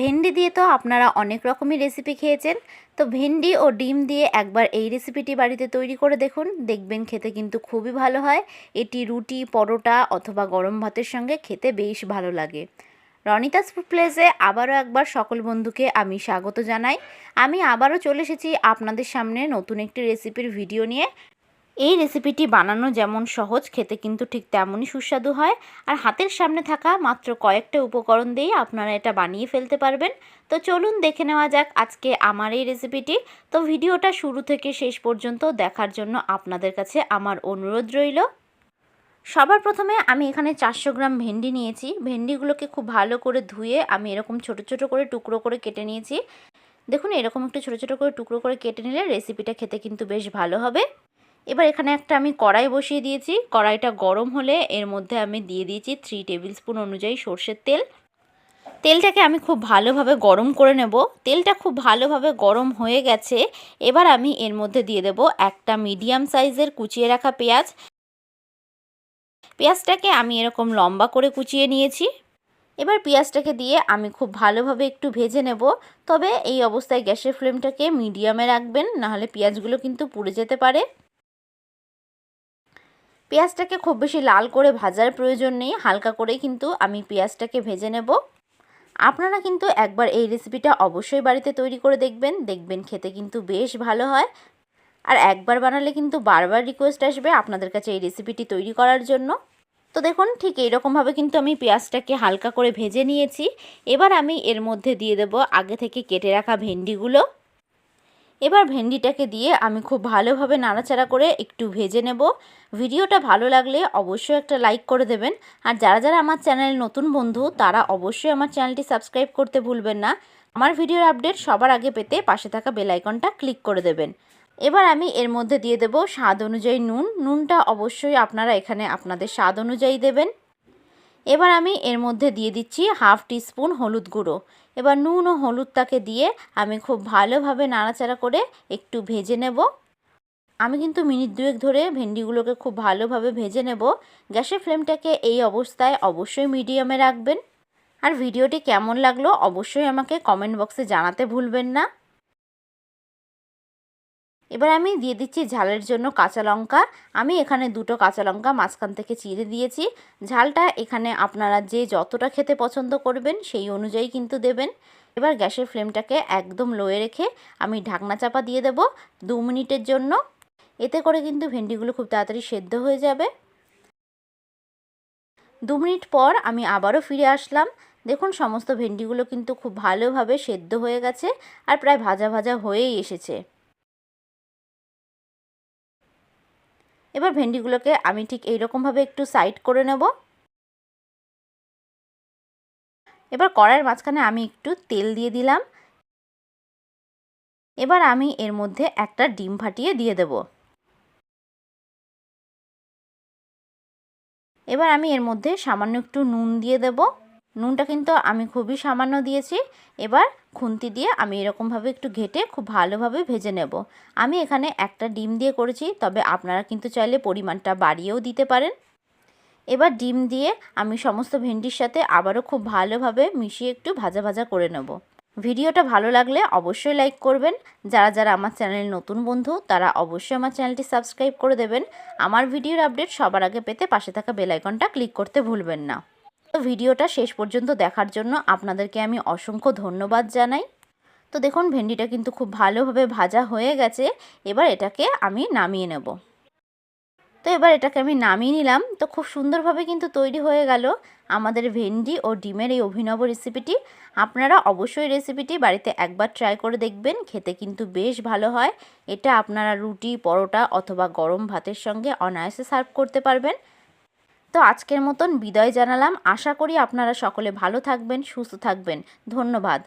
ভেন্ডি দিয়ে তো আপনারা অনেক রকমই রেসিপি খেয়েছেন। তো ভেন্ডি ও ডিম দিয়ে একবার এই রেসিপিটি বাড়িতে তৈরি করে দেখুন, দেখবেন খেতে কিন্তু খুবই ভালো হয়। এটি রুটি, পরোটা অথবা গরম ভাতের সঙ্গে খেতে বেশ ভালো লাগে। রনিতাস ফুড প্লেসে আবারও একবার সকল বন্ধুকে আমি স্বাগত জানাই। আমি আবারও চলে এসেছি আপনাদের সামনে নতুন একটি রেসিপির ভিডিও নিয়ে। এই রেসিপিটি বানানো যেমন সহজ, খেতে কিন্তু ঠিক তেমনই সুস্বাদু হয়। আর হাতের সামনে থাকা মাত্র কয়েকটা উপকরণ দিয়েই আপনারা এটা বানিয়ে ফেলতে পারবেন। তো চলুন দেখে নেওয়া যাক আজকে আমার এই রেসিপিটি তো ভিডিওটা শুরু থেকে শেষ পর্যন্ত দেখার জন্য আপনাদের কাছে আমার অনুরোধ রইল। সবার প্রথমে আমি এখানে চারশো গ্রাম ভেন্ডি নিয়েছি। ভেন্ডিগুলোকে খুব ভালো করে ধুয়ে আমি এরকম ছোট ছোট করে টুকরো করে কেটে নিয়েছি। দেখুন, এরকম একটু ছোট ছোট করে টুকরো করে কেটে নিলে রেসিপিটা খেতে কিন্তু বেশ ভালো হবে। এবার এখানে একটা আমি কড়াই বসিয়ে দিয়েছি। কড়াইটা গরম হলে এর মধ্যে আমি দিয়ে দিয়েছি থ্রি টেবিল স্পুন অনুযায়ী সর্ষের তেল। তেলটাকে আমি খুব ভালোভাবে গরম করে নেব। তেলটা খুব ভালোভাবে গরম হয়ে গেছে। এবার আমি এর মধ্যে দিয়ে দেব একটা মিডিয়াম সাইজের কুচিয়ে রাখা পেঁয়াজ। পেঁয়াজটাকে আমি এরকম লম্বা করে কুচিয়ে নিয়েছি। এবার পেঁয়াজটাকে দিয়ে আমি খুব ভালোভাবে একটু ভেজে নেব। তবে এই অবস্থায় গ্যাসের ফ্লেমটাকে মিডিয়ামে রাখবেন, নাহলে পেঁয়াজগুলো কিন্তু পুড়ে যেতে পারে। পেঁয়াজটাকে খুব বেশি লাল করে ভাজার প্রয়োজন নেই, হালকা করেই কিন্তু আমি পেঁয়াজটাকে ভেজে নেব। আপনারা কিন্তু একবার এই রেসিপিটা অবশ্যই বাড়িতে তৈরি করে দেখবেন দেখবেন খেতে কিন্তু বেশ ভালো হয়। আর একবার বানালে কিন্তু বারবার রিকোয়েস্ট আসবে আপনাদের কাছে এই রেসিপিটি তৈরি করার জন্য। তো দেখুন, ঠিক এইরকমভাবে কিন্তু আমি পেঁয়াজটাকে হালকা করে ভেজে নিয়েছি। এবার আমি এর মধ্যে দিয়ে দেব আগে থেকে কেটে রাখা ভেন্ডিগুলো। এবার ভেন্ডিটাকে দিয়ে আমি খুব ভালোভাবে নাড়াচাড়া করে একটু ভেজে নেব। ভিডিওটা ভালো লাগলে অবশ্যই একটা লাইক করে দেবেন। আর যারা যারা আমার চ্যানেল নতুন বন্ধু, তারা অবশ্যই আমার চ্যানেলটি সাবস্ক্রাইব করতে ভুলবেন না। আমার ভিডিওর আপডেট সবার আগে পেতে পাশে থাকা বেলাইকনটা ক্লিক করে দেবেন। এবার আমি এর মধ্যে দিয়ে দেব স্বাদ অনুযায়ী নুন। নুনটা অবশ্যই আপনারা এখানে আপনাদের স্বাদ অনুযায়ী দেবেন। এবার আমি এর মধ্যে দিয়ে দিচ্ছি হাফ টিস্পুন হলুদ গুঁড়ো। এবার নুন ও হলুদটাকে দিয়ে আমি খুব ভালোভাবে নাড়াচাড়া করে একটু ভেজে নেব। আমি কিন্তু মিনিট দুয়েক ধরে ভেন্ডিগুলোকে খুব ভালোভাবে ভেজে নেব। গ্যাসের ফ্লেমটাকে এই অবস্থায় অবশ্যই মিডিয়ামে রাখবেন। আর ভিডিওটি কেমন লাগল অবশ্যই আমাকে কমেন্ট বক্সে জানাতে ভুলবেন না। এবার আমি দিয়ে দিচ্ছি ঝালের জন্য কাঁচা লঙ্কা। আমি এখানে দুটো কাঁচা লঙ্কা মাঝখান থেকে চিড়ে দিয়েছি। ঝালটা এখানে আপনারা যে যতটা খেতে পছন্দ করবেন সেই অনুযায়ী কিন্তু দেবেন। এবার গ্যাসের ফ্লেমটাকে একদম লোয়ে রেখে আমি ঢাকনা চাপা দিয়ে দেব দু মিনিটের জন্য। এতে করে কিন্তু ভেন্ডিগুলো খুব তাড়াতাড়ি সেদ্ধ হয়ে যাবে। দু মিনিট পর আমি আবারও ফিরে আসলাম। দেখুন সমস্ত ভেন্ডিগুলো কিন্তু খুব ভালোভাবে সেদ্ধ হয়ে গেছে আর প্রায় ভাজা ভাজা হয়েই এসেছে। এবার ভেন্ডিগুলোকে আমি ঠিক এইরকমভাবে একটু সাইড করে নেব। এবার কড়াইয়ের মাঝখানে আমি একটু তেল দিয়ে দিলাম। এবার আমি এর মধ্যে একটা ডিম ফাটিয়ে দিয়ে দেব। এবার আমি এর মধ্যে সামান্য একটু নুন দিয়ে দেব। নুনটা কিন্তু আমি খুবই সামান্য দিয়েছি। এবার খুন্তি দিয়ে আমি এরকমভাবে একটু ঘেটে খুব ভালোভাবে ভেজে নেব। আমি এখানে একটা ডিম দিয়ে করেছি, তবে আপনারা কিন্তু চাইলে পরিমাণটা বাড়িয়েও দিতে পারেন। এবার ডিম দিয়ে আমি সমস্ত ভেন্ডির সাথে আবারও খুব ভালোভাবে মিশিয়ে একটু ভাজা ভাজা করে নেব। ভিডিওটা ভালো লাগলে অবশ্যই লাইক করবেন। যারা যারা আমার চ্যানেল নতুন বন্ধু, তারা অবশ্যই আমার চ্যানেলটি সাবস্ক্রাইব করে দেবেন। আমার ভিডিওর আপডেট সবার আগে পেতে পাশে থাকা বেলাইকনটা ক্লিক করতে ভুলবেন না। তো ভিডিওটা শেষ পর্যন্ত দেখার জন্য আপনাদেরকে আমি অসংখ্য ধন্যবাদ জানাই। তো দেখুন, ভেন্ডিটা কিন্তু খুব ভালোভাবে ভাজা হয়ে গেছে। এবার এটাকে আমি নামিয়ে নেব। তো এবার এটাকে আমি নামিয়ে নিলাম। তো খুব সুন্দরভাবে কিন্তু তৈরি হয়ে গেল আমাদের ভেন্ডি ও ডিমের এই অভিনব রেসিপিটি। আপনারা অবশ্যই রেসিপিটি বাড়িতে একবার ট্রাই করে দেখবেন, খেতে কিন্তু বেশ ভালো হয়। এটা আপনারা রুটি, পরোটা অথবা গরম ভাতের সঙ্গে অনায়াসে সার্ভ করতে পারবেন। তো আজকের মতন বিদায় জানালাম। আশা করি আপনারা সকলে ভালো থাকবেন সুস্থ থাকবেন। ধন্যবাদ।